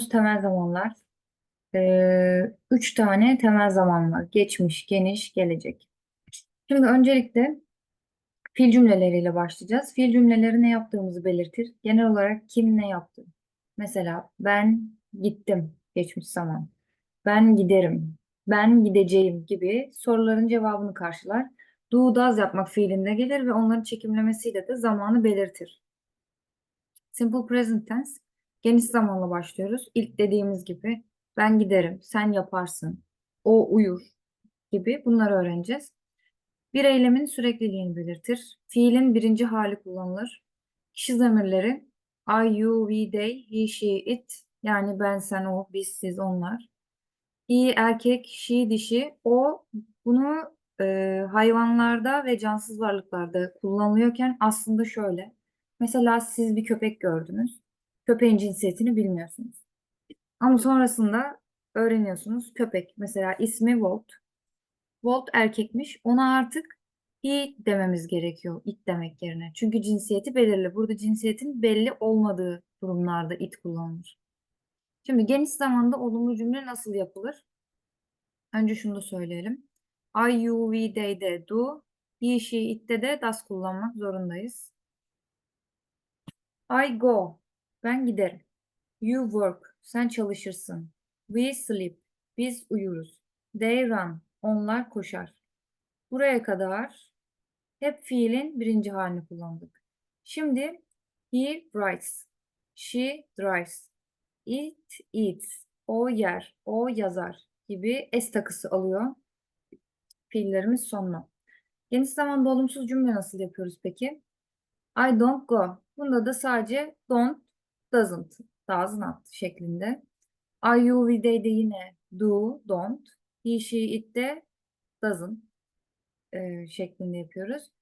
konumuz temel zamanlar. Ee, üç tane temel zaman var. Geçmiş, geniş, gelecek. Şimdi öncelikle fiil cümleleriyle başlayacağız. Fiil cümleleri ne yaptığımızı belirtir. Genel olarak kim ne yaptı? Mesela ben gittim, geçmiş zaman. Ben giderim, ben gideceğim gibi soruların cevabını karşılar. Do, does yapmak fiilinde gelir ve onların çekimlemesiyle de zamanı belirtir. Simple present tense geniş zamanla başlıyoruz. İlk dediğimiz gibi ben giderim, sen yaparsın, o uyur gibi bunları öğreneceğiz. Bir eylemin sürekliliğini belirtir. Fiilin birinci hali kullanılır. Kişi zamirleri I, you, we, they, he, she, it yani ben, sen, o, biz, siz, onlar. He erkek, she dişi. O bunu e, hayvanlarda ve cansız varlıklarda kullanılıyorken aslında şöyle. Mesela siz bir köpek gördünüz. Köpeğin cinsiyetini bilmiyorsunuz. Ama sonrasında öğreniyorsunuz köpek. Mesela ismi Walt. Walt erkekmiş. Ona artık he dememiz gerekiyor it demek yerine. Çünkü cinsiyeti belirli. Burada cinsiyetin belli olmadığı durumlarda it kullanılır. Şimdi geniş zamanda olumlu cümle nasıl yapılır? Önce şunu da söyleyelim. I, you, we, they'de do, he, she, it'te de does kullanmak zorundayız. I go, ben giderim. You work, sen çalışırsın. We sleep, biz uyuruz. They run, onlar koşar. Buraya kadar hep fiilin birinci halini kullandık. Şimdi he writes, she drives, it eats, o yer, o yazar gibi es takısı alıyor fiillerimiz sonuna. Geniş zamanda olumsuz cümle nasıl yapıyoruz peki? I don't go. Bunda da sadece don't, doesn't, does not şeklinde. I, you, we, they de yine do, don't. He, she, it de doesn't e, şeklinde yapıyoruz.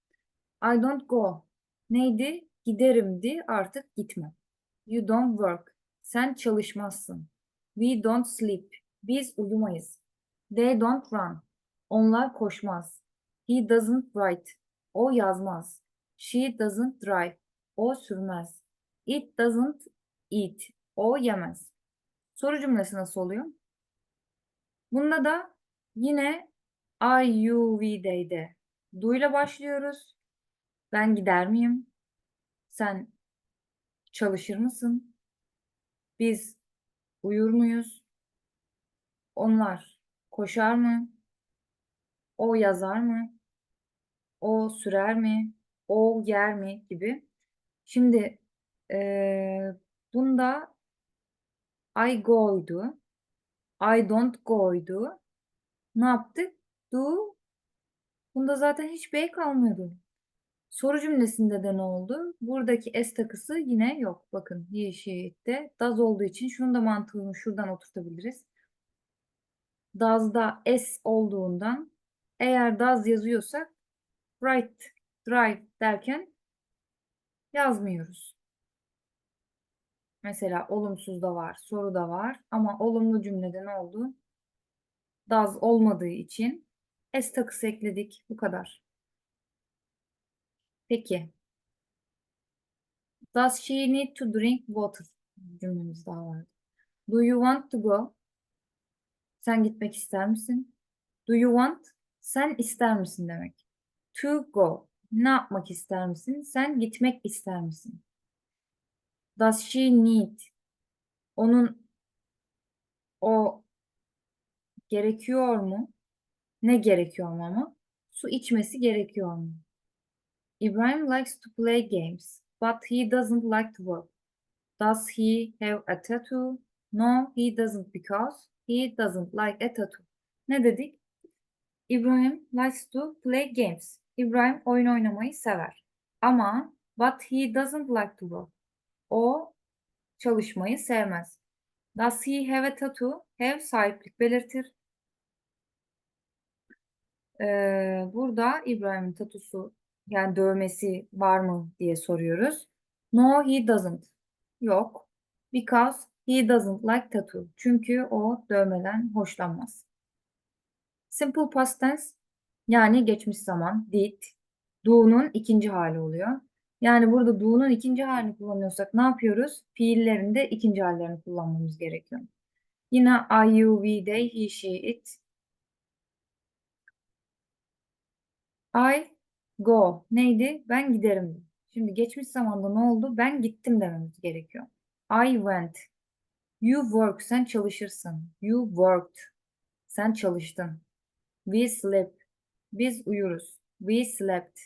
I don't go. Neydi? Giderimdi artık gitme. You don't work. Sen çalışmazsın. We don't sleep. Biz uyumayız. They don't run. Onlar koşmaz. He doesn't write. O yazmaz. She doesn't drive. O sürmez. It doesn't eat. O yemez. Soru cümlesi nasıl oluyor? Bunda da yine I, you, we, they'de ile başlıyoruz. Ben gider miyim? Sen çalışır mısın? Biz uyur muyuz? Onlar koşar mı? O yazar mı? O sürer mi? O yer mi? gibi. Şimdi eee bunda I go'ydu. I don't go'ydu. Ne yaptık? Do. Bunda zaten hiç B kalmıyordu. Soru cümlesinde de ne oldu? Buradaki S takısı yine yok. Bakın it'te. Does olduğu için şunun da mantığını şuradan oturtabiliriz. Does'da S olduğundan eğer does yazıyorsak write, drive derken yazmıyoruz. Mesela olumsuz da var, soru da var ama olumlu cümlede ne oldu? Does olmadığı için S takısı ekledik. Bu kadar. Peki. Does she need to drink water? Cümlemiz daha var. Do you want to go? Sen gitmek ister misin? Do you want? Sen ister misin demek. To go. Ne yapmak ister misin? Sen gitmek ister misin? Does she need? Onun o gerekiyor mu? Ne gerekiyor mu ama? Su içmesi gerekiyor mu? Ibrahim likes to play games, but he doesn't like to work. Does he have a tattoo? No, he doesn't because he doesn't like a tattoo. Ne dedik? İbrahim likes to play games. İbrahim oyun oynamayı sever. Ama but he doesn't like to work. O çalışmayı sevmez. Does he have a tattoo? Have sahiplik belirtir. Ee, burada İbrahim'in tatusu yani dövmesi var mı diye soruyoruz. No, he doesn't. Yok. Because he doesn't like tattoo. Çünkü o dövmeden hoşlanmaz. Simple past tense yani geçmiş zaman did. Do'nun ikinci hali oluyor. Yani burada do'nun ikinci halini kullanıyorsak ne yapıyoruz? Fiillerin de ikinci hallerini kullanmamız gerekiyor. Yine I, you, we, they, he, she, it. I go. Neydi? Ben giderim. Şimdi geçmiş zamanda ne oldu? Ben gittim dememiz gerekiyor. I went. You work. Sen çalışırsın. You worked. Sen çalıştın. We sleep. Biz uyuruz. We slept.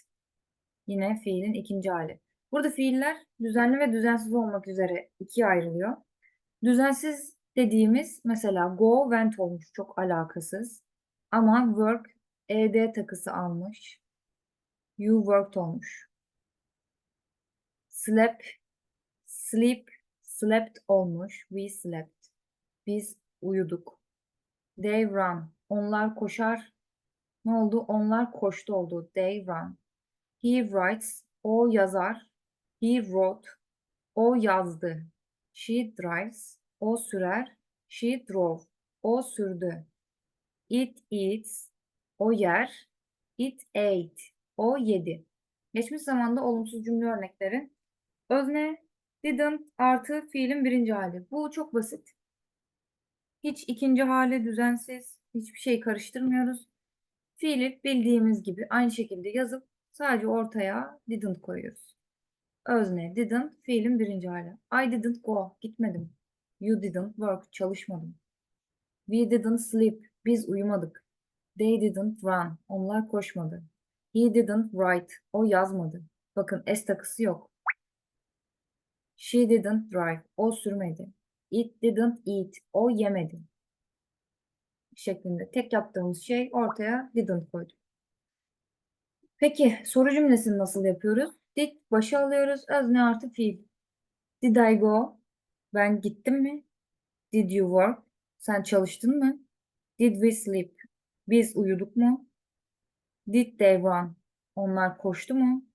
Yine fiilin ikinci hali. Burada fiiller düzenli ve düzensiz olmak üzere ikiye ayrılıyor. Düzensiz dediğimiz mesela go, went olmuş. Çok alakasız. Ama work, ed takısı almış. You worked olmuş. Sleep, sleep, slept olmuş. We slept. Biz uyuduk. They run. Onlar koşar. Ne oldu? Onlar koştu oldu. They run. He writes. O yazar. He wrote. O yazdı. She drives. O sürer. She drove. O sürdü. It eats. O yer. It ate. O yedi. Geçmiş zamanda olumsuz cümle örnekleri. Özne didn't artı fiilin birinci hali. Bu çok basit. Hiç ikinci hali düzensiz. Hiçbir şey karıştırmıyoruz. Fiili bildiğimiz gibi aynı şekilde yazıp sadece ortaya didn't koyuyoruz. Özne didn't fiilin birinci hali. I didn't go. Gitmedim. You didn't work. Çalışmadım. We didn't sleep. Biz uyumadık. They didn't run. Onlar koşmadı. He didn't write. O yazmadı. Bakın S takısı yok. She didn't drive. O sürmedi. It didn't eat. O yemedi. Şeklinde. Tek yaptığımız şey ortaya didn't koyduk. Peki soru cümlesini nasıl yapıyoruz? Did başa alıyoruz. Özne artı fiil. Did I go? Ben gittim mi? Did you work? Sen çalıştın mı? Did we sleep? Biz uyuduk mu? Did they run? Onlar koştu mu?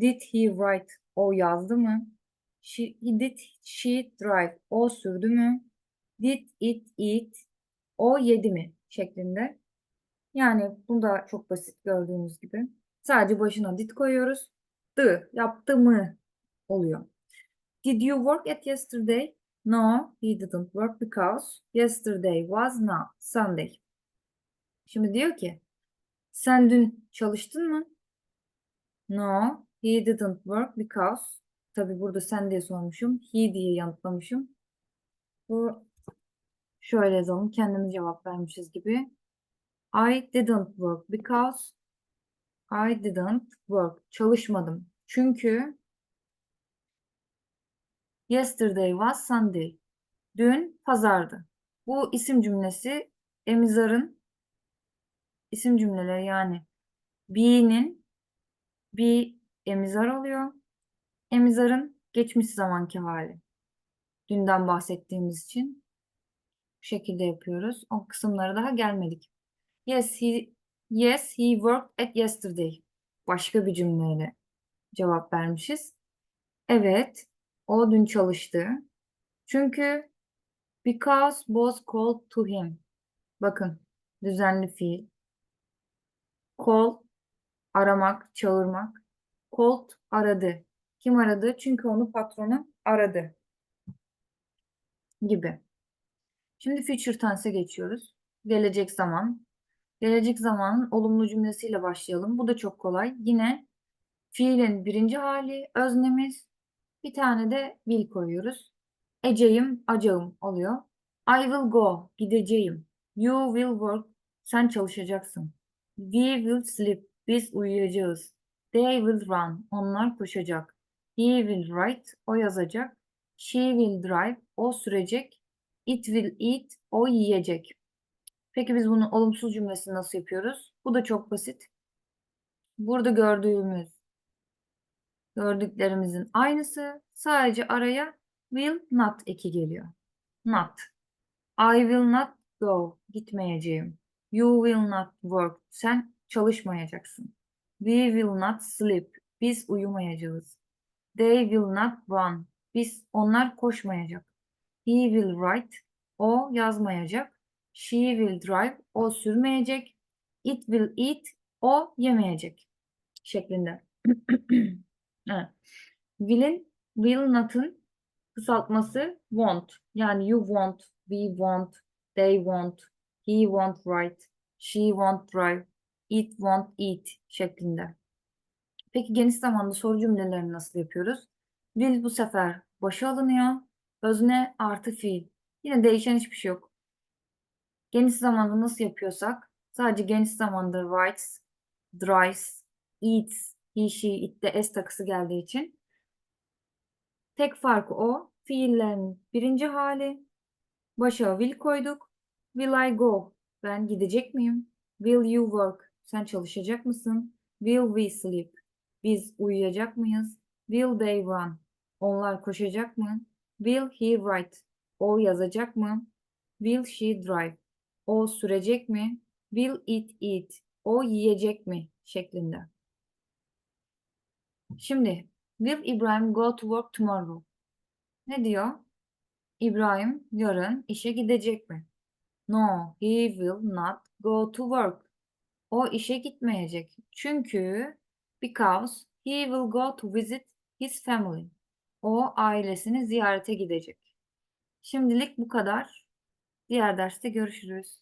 Did he write? O yazdı mı? She, did she drive? O sürdü mü? Did it eat? O yedi mi? Şeklinde. Yani bu da çok basit gördüğünüz gibi. Sadece başına did koyuyoruz. The yaptı mı oluyor. Did you work at yesterday? No, he didn't work because yesterday was not Sunday. Şimdi diyor ki sen dün çalıştın mı? No, he didn't work because tabi burada sen diye sormuşum. He diye yanıtlamışım. Bu şöyle yazalım. Kendimiz cevap vermişiz gibi. I didn't work because I didn't work. Çalışmadım. Çünkü yesterday was Sunday. Dün pazardı. Bu isim cümlesi emizarın isim cümleleri yani be'nin bir emizar oluyor. Emizarın geçmiş zamanki hali. Dünden bahsettiğimiz için bu şekilde yapıyoruz. O kısımlara daha gelmedik. Yes, he Yes, he worked at yesterday. Başka bir cümleyle cevap vermişiz. Evet, o dün çalıştı. Çünkü because was called to him. Bakın, düzenli fiil. Call, aramak, çağırmak. Called, aradı. Kim aradı? Çünkü onu patronu aradı. Gibi. Şimdi future tense'e geçiyoruz. Gelecek zaman. Gelecek zamanın olumlu cümlesiyle başlayalım. Bu da çok kolay. Yine fiilin birinci hali öznemiz. Bir tane de will koyuyoruz. Eceyim, acağım oluyor. I will go, gideceğim. You will work, sen çalışacaksın. We will sleep, biz uyuyacağız. They will run, onlar koşacak. He will write, o yazacak. She will drive, o sürecek. It will eat, o yiyecek. Peki biz bunu olumsuz cümlesini nasıl yapıyoruz? Bu da çok basit. Burada gördüğümüz gördüklerimizin aynısı. Sadece araya will not eki geliyor. Not. I will not go. Gitmeyeceğim. You will not work. Sen çalışmayacaksın. We will not sleep. Biz uyumayacağız. They will not run. Biz onlar koşmayacak. He will write. O yazmayacak. She will drive. O sürmeyecek. It will eat. O yemeyecek. Şeklinde. Evet. Will'in, will not'ın kısaltması won't. Yani you won't, we won't, they won't, he won't write, she won't drive, it won't eat şeklinde. Peki geniş zamanda soru cümlelerini nasıl yapıyoruz? Will bu sefer başa alınıyor. Özne artı fiil. Yine değişen hiçbir şey yok. Geniş zamanda nasıl yapıyorsak sadece geniş zamanda writes, drives, eats, he, she, it'te s takısı geldiği için tek farkı o. Fiillerin birinci hali. Başa will koyduk. Will I go? Ben gidecek miyim? Will you work? Sen çalışacak mısın? Will we sleep? Biz uyuyacak mıyız? Will they run? Onlar koşacak mı? Will he write? O yazacak mı? Will she drive? O sürecek mi? Will it eat? O yiyecek mi? şeklinde. Şimdi Will Ibrahim go to work tomorrow? Ne diyor? İbrahim yarın işe gidecek mi? No, he will not go to work. O işe gitmeyecek. Çünkü because he will go to visit his family. O ailesini ziyarete gidecek. Şimdilik bu kadar. Diğer derste görüşürüz.